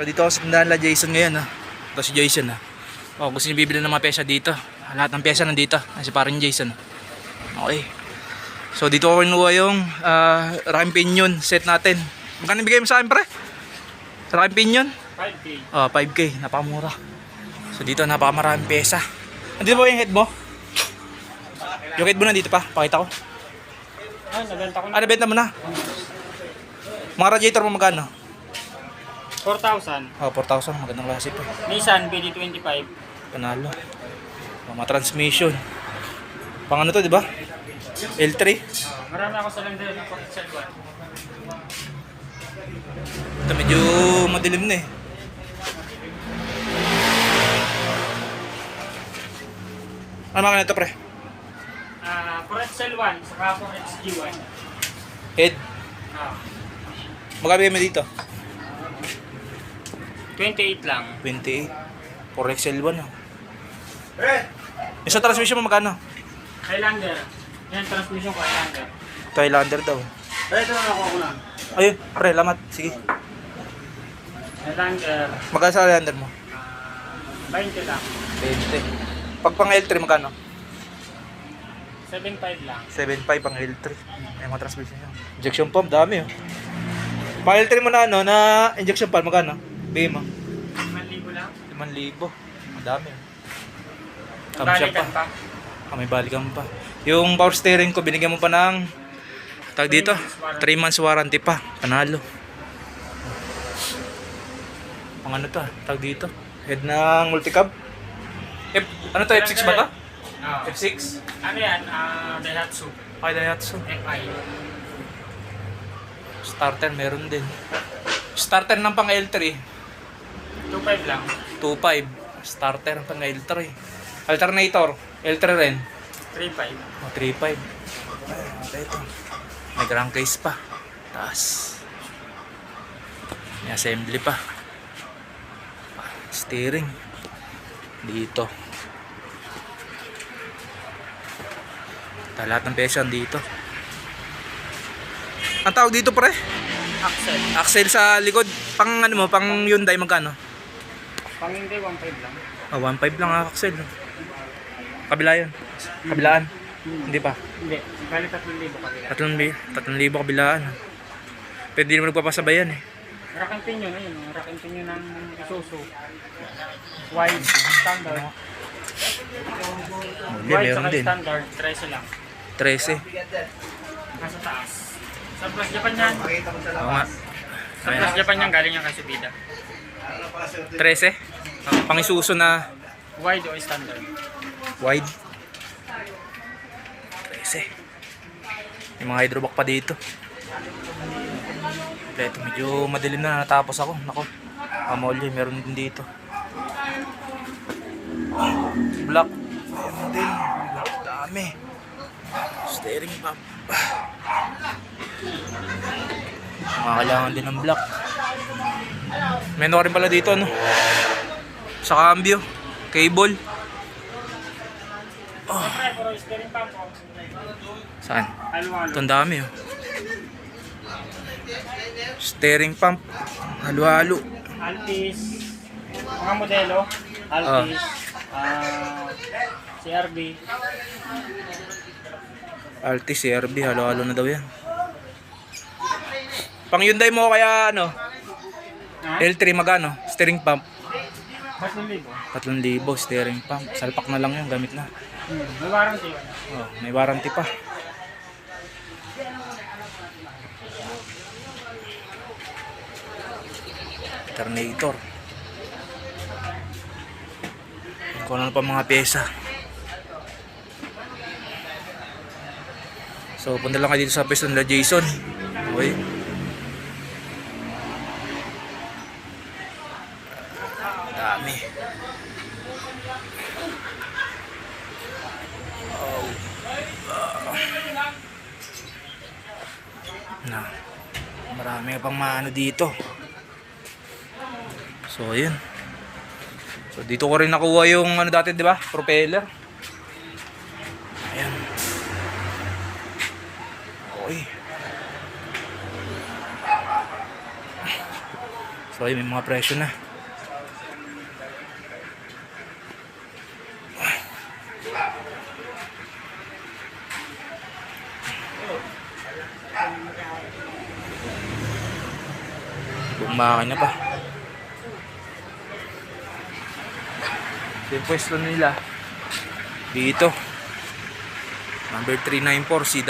So dito ako sa tindahan la Jason ngayon ha. Ito si Jason ha. O gusto niyo bibili ng mga pyesa dito. Lahat ng pyesa nandito. Ay, si parang Jason. Okay. So dito ako kinuha yung uh, Rocking Pinion set natin. Magkano bigay mo sa akin pre? Sa Rocking Pinion? 5K. Oh, 5k, napakamura. So dito napakamaraming pyesa. Andito ba yung head mo? Yung head mo nandito pa, pakita ko. Ay, nabenta ko na. Ano benta mo na? Mga radiator mo magkano? 4,000. Oh, 4,000, magandang klase pa. Nissan BD25. Panalo. Oh, mga transmission. Pang ano to, di ba? L3. Oh, marami ako sa lender ng Pixel 1. Ito medyo madilim na eh. Ano mga ito pre? Ah, Pixel 1, saka Forex G1. Head. Ah, Magkano bigay mo dito? 28 lang. 28. 4XL1 ah. Yung sa transmission mo magkano? Highlander. Yan, transmission ko Highlander. Thailander daw. Eh, ito na nakuha ko na. Ayun, pre, lamat. Sige. Highlander. Magkano sa Highlander mo? ah, 20 lang. 20. Pag pang L3 magkano? 7.5 lang. 7.5 pang L3. Ay, mga transmission nyo. Injection pump, dami oh. Pang L3 mo na ano, na injection pump, magkano? Bigay mo. 5,000 lang. 5,000. Ang dami oh. Ang Thumbs up balikan pa. Ah, may balikan pa. Yung power steering ko, binigyan mo pa ng tag dito, 3 months warranty pa. Panalo. Pang ano to, ah, tag dito. Head ng multicab. F, ano to, F6 ba to? Ah, F6? ano yan? Ah, Daihatsu. Ay, Daihatsu. FI. Starter meron din. Starter ng pang L3, 2.5 lang. 2.5. Starter ng pang L3. Alternator, L3 rin. 3.5. O, 3.5. Ay, ito. May crankcase pa. Taas. May assembly pa. Steering. Dito. Ta- Lahat ng peso dito. Ang tawag dito pre? Axel. Axle sa likod. Pang ano mo, pang Hyundai magkano? Pang hindi, 1.5 lang. Ah, 1.5 lang ang axle. Kabila yun. Kabilaan. Hindi pa. Hindi. Bali 3,000 kabila. Tatlong, li- tatlong libo kabilaan. Pwede di naman nagpapasabay yan eh. And pinion, ayun. oh. Rack and pinion ng Isuzu. Wide, standard. Hindi, Wide meron din. standard, 13 lang. 13. Nasa taas. Sa Plus Japan yan. Oo nga. Sa Plus Japan yan, galing yan kay Subida. 13. Ah, pang isuso na Wide o standard. wide. 13. Yung mga hydroback pa dito. Ito, medyo madilim na natapos ako. Nako. Amolye, meron din dito. Black. Meron din. Black, dami. Steering pump. Mga kailangan din ng black. Meron rin pala dito, no? Sa cambio. Cable. Oh. Saan? Ito dami, oh. Steering pump. Halo-halo. Altis. Mga modelo. Altis. Ah, CRB. Altis, CRB. Halo-halo na daw yan. Pang Hyundai mo kaya ano? Ha? L3 magano? Steering pump. 3,000. 3,000 steering pump. Salpak na lang yun, gamit na. Hmm. May warranty. Oh, may warranty pa. Alternator. Kung ano pa mga pyesa. So, punta lang kayo dito sa pwesto nila Jason. Okay. Pang maano dito. So ayun. So dito ko rin nakuha yung ano dati di ba? Propeller. Ayan. Okay so ayun, may mga presyo na. Buong makina pa. Yung pwesto nila. Dito. Number 394, CW.